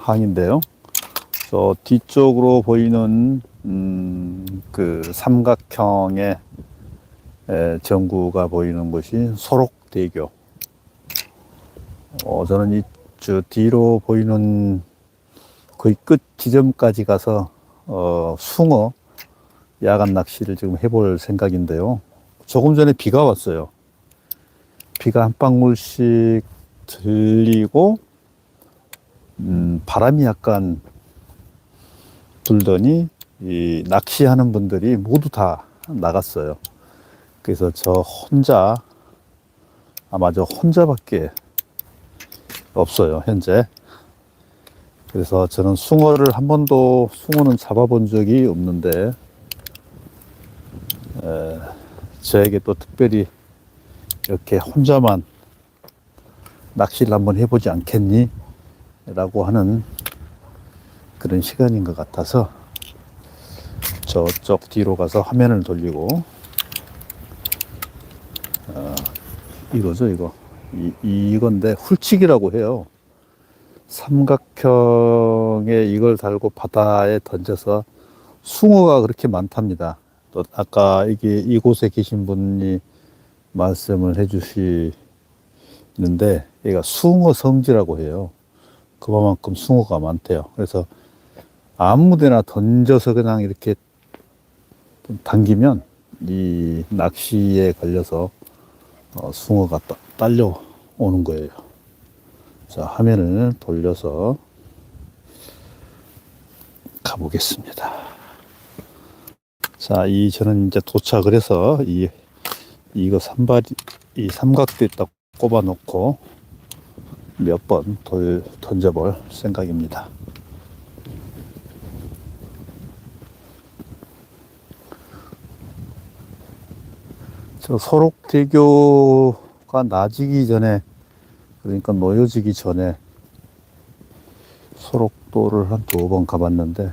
항인데요. 저 뒤쪽으로 보이는 음, 그 삼각형의 에, 전구가 보이는 곳이 소록대교. 어, 저는 이 저 뒤로 보이는 거의 끝 지점까지 가서 어, 숭어 야간 낚시를 지금 해볼 생각인데요. 조금 전에 비가 왔어요. 비가 한 방울씩 들리고 음, 바람이 약간 불더니 이 낚시하는 분들이 모두 다 나갔어요. 그래서 저 혼자 아마 저 혼자밖에 없어요 현재. 그래서 저는 숭어를 한 번도 숭어는 잡아본 적이 없는데 에, 저에게 또 특별히 이렇게 혼자만 낚시를 한번 해보지 않겠니? 라고 하는 그런 시간인 것 같아서 저쪽 뒤로 가서 화면을 돌리고 어, 이거죠 이거. 이, 이건데 훌치기라고 해요. 삼각형에 이걸 달고 바다에 던져서 숭어가 그렇게 많답니다. 또 아까 이게 이곳에 계신 분이 말씀을 해주시는데 얘가 숭어 성지라고 해요 그만큼 숭어가 많대요. 그래서 아무데나 던져서 그냥 이렇게 당기면 이 낚시에 걸려서 어, 숭어가 따- 딸려오는 거예요. 자, 화면을 돌려서 가보겠습니다. 자, 이 저는 이제 도착을 해서 이 이거 산발 이 삼각대에다 꼽아 놓고 몇 번 던져볼 생각입니다. 저 소록대교가 나지기 전에 그러니까 놓여지기 전에 소록도를 한 두 번 가봤는데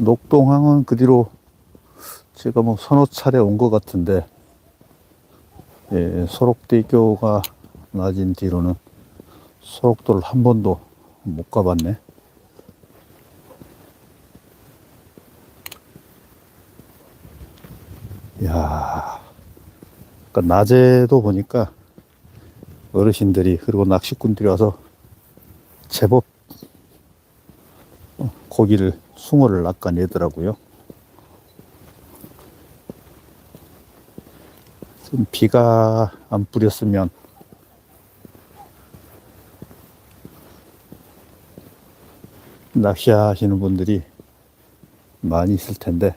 녹동항은 그 뒤로 제가 뭐 서너 차례 온 것 같은데 예, 소록대교가 낮은 뒤로는 소록도를 한 번도 못 가봤네. 야, 그러니까 낮에도 보니까 어르신들이 그리고 낚시꾼들이 와서 제법 어, 고기를 숭어를 낚아내더라고요. 좀 비가 안 뿌렸으면 낚시하시는 분들이 많이 있을 텐데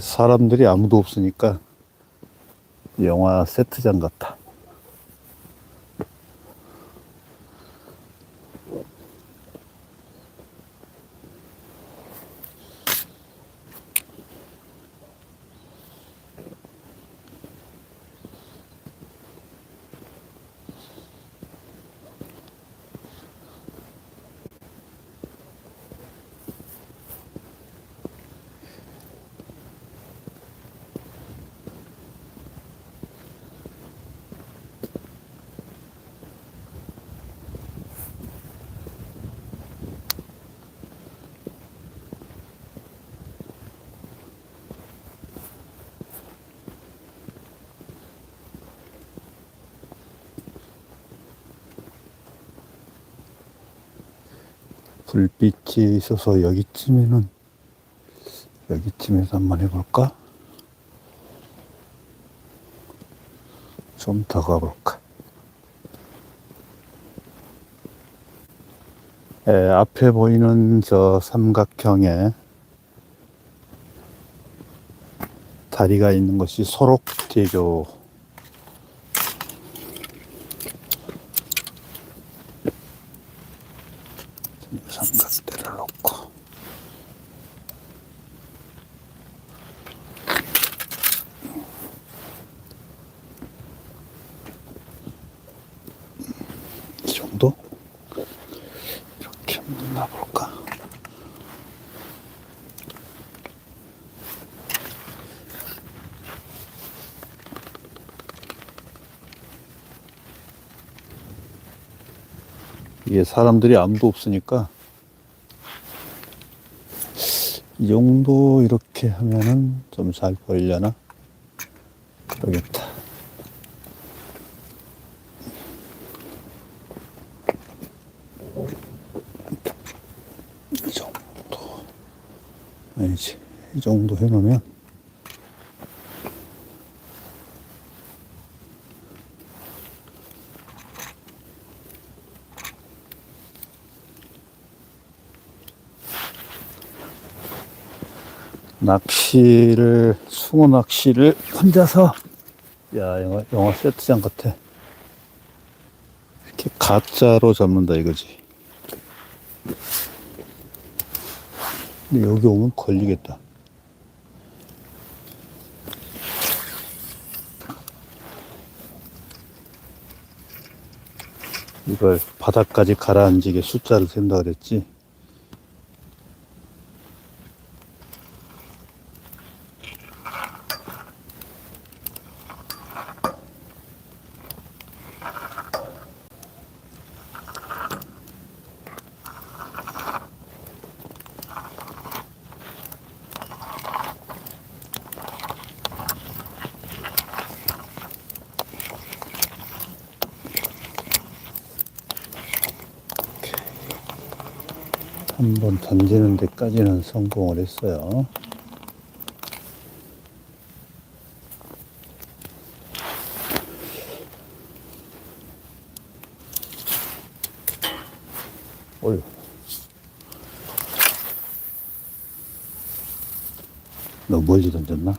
사람들이 아무도 없으니까 영화 세트장 같아. 불빛이 있어서 여기쯤에는 여기쯤에서 한번 해볼까? 좀 더 가볼까? 에, 앞에 보이는 저 삼각형에 다리가 있는 것이 소록대교 정도? 이렇게 한번 놔볼까? 이게 사람들이 아무도 없으니까 이 정도 이렇게 하면은 좀잘 보이려나? 그러겠다. 이 정도. 아니지. 이 정도 해놓으면 낚시를 숭어 낚시를 혼자서 야 영화, 영화 세트장 같아. 이렇게 가짜로 잡는다 이거지. 근데 여기 오면 걸리겠다. 이걸 바닥까지 가라앉히게 숫자를 센다 그랬지 한 번 던지는 데까지는 성공을 했어요. 어휴. 너 멀리 던졌나?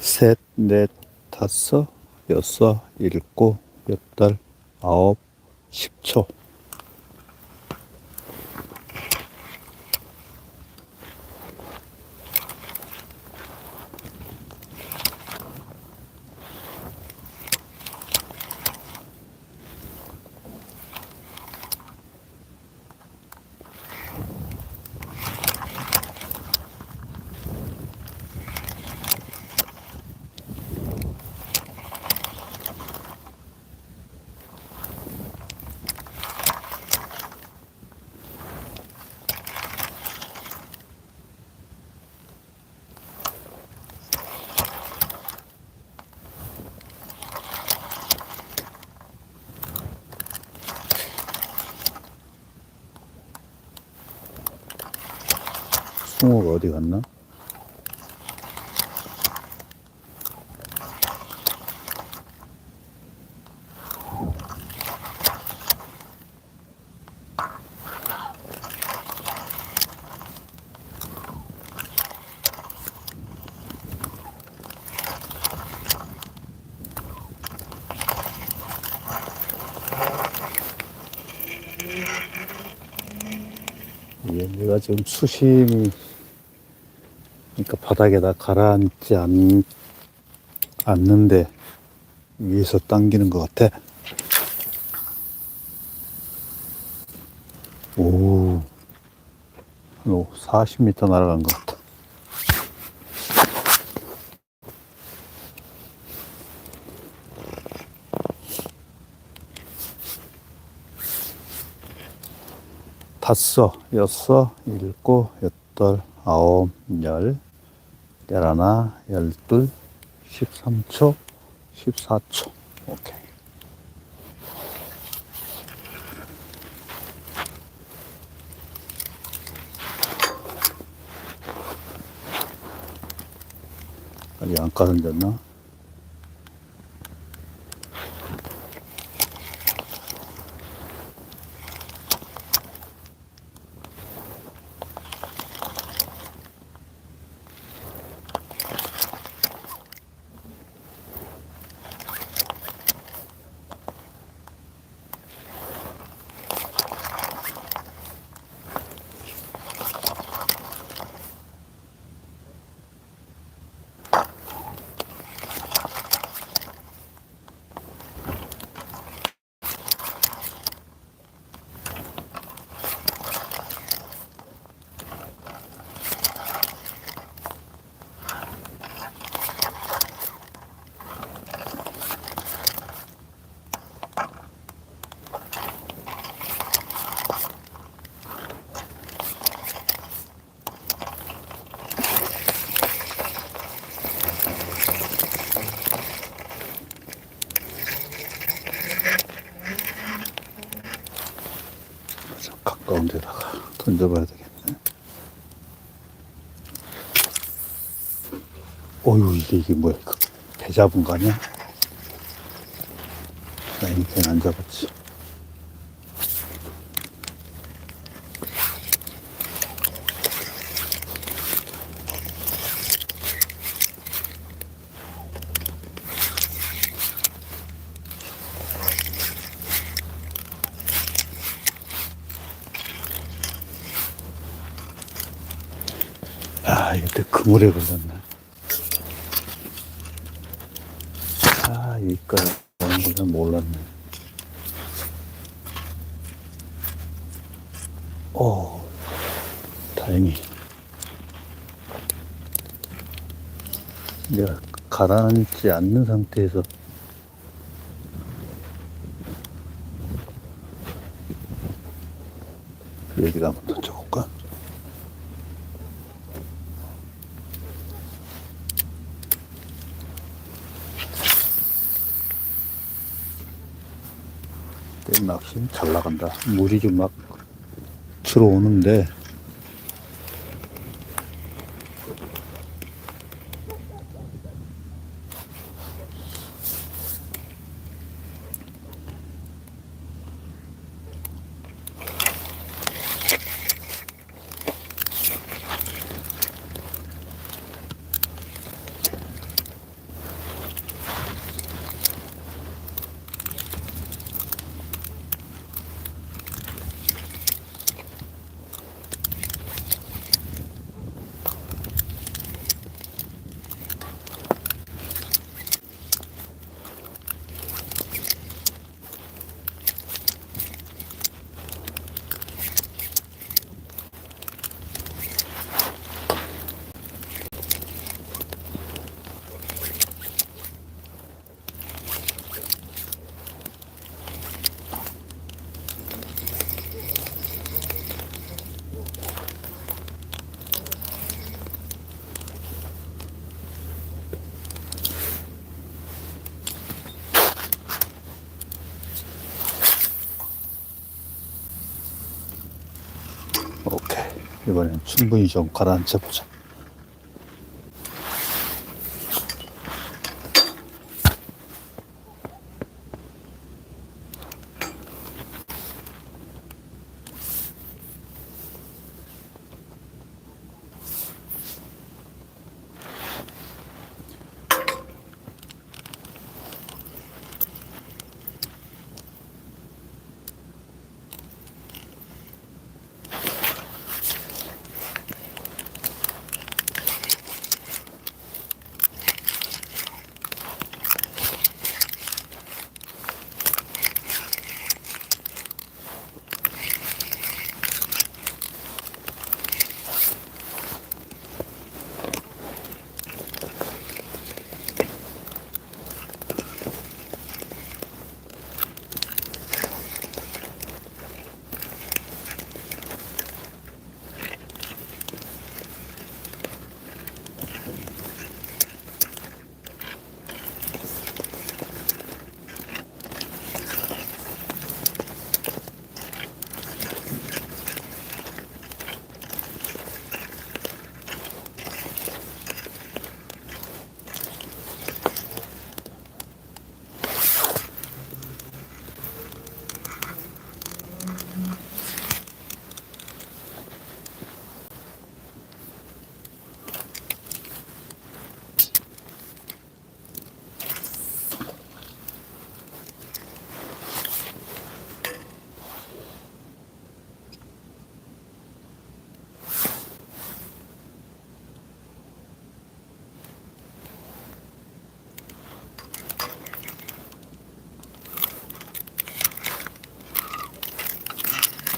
셋, 넷, 다섯, 여섯, 일곱, 여덟, 아홉, 십초. 숭어가 어디 갔나? 이게 내가 지금 수심이 그러니까 바닥에다 가라앉지 않, 않는데 위에서 당기는 것 같아. 오, 한 40m 날아간 것 같다. 다섯, 여섯, 일곱, 여덟, 아홉, 열, 열하나, 열둘, 십삼 초, 십사 초. 오케이. 아직 안 까던졌나? 가운데다가 던져봐야 되겠네. 어휴, 이게, 이게 뭐야. 배 잡은 거 아니야? 나이 배는 안 잡았지. 그물에 걸렸네. 아, 여기까지 오는 줄은 몰랐네. 오, 다행히. 내가 가라앉지 않는 상태에서 여기가 한번 던져볼까? 땡 낚시 잘 나간다. 물이 좀 막 들어오는데 오케 이 이번엔 충분히 좀 가라앉혀 보자.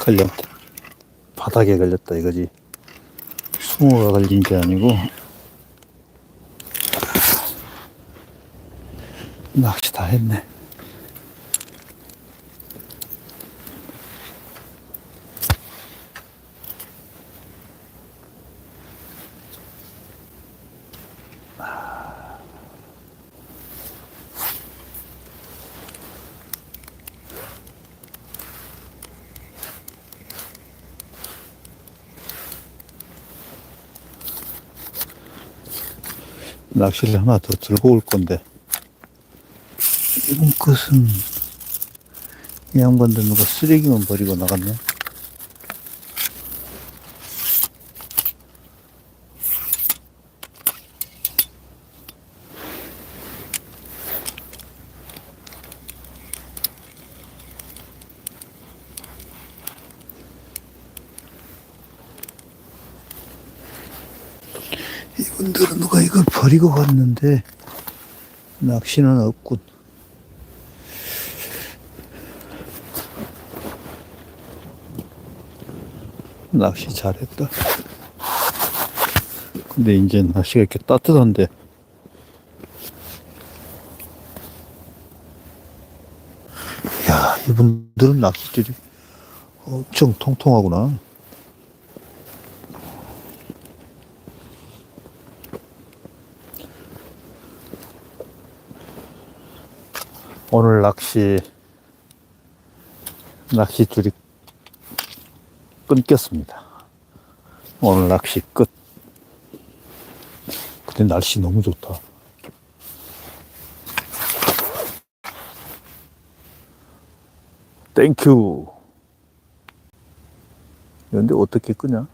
걸렸다. 바닥에 걸렸다 이거지. 숭어가 걸린 게 아니고 낚시 다 했네. 낚시를 하나 더 들고 올 건데 이번 것은 이 양반들 누가 쓰레기만 버리고 나갔네. 이분들은 누가 이걸 버리고 갔는데 낚시는 없군. 낚시 잘했다. 근데 이제 날씨가 이렇게 따뜻한데 야 이분들은 낚시줄이 엄청 통통하구나. 오늘 낚시 낚시줄이 끊겼습니다. 오늘 낚시 끝. 근데 날씨 너무 좋다. 땡큐. 근데 어떻게 끄냐?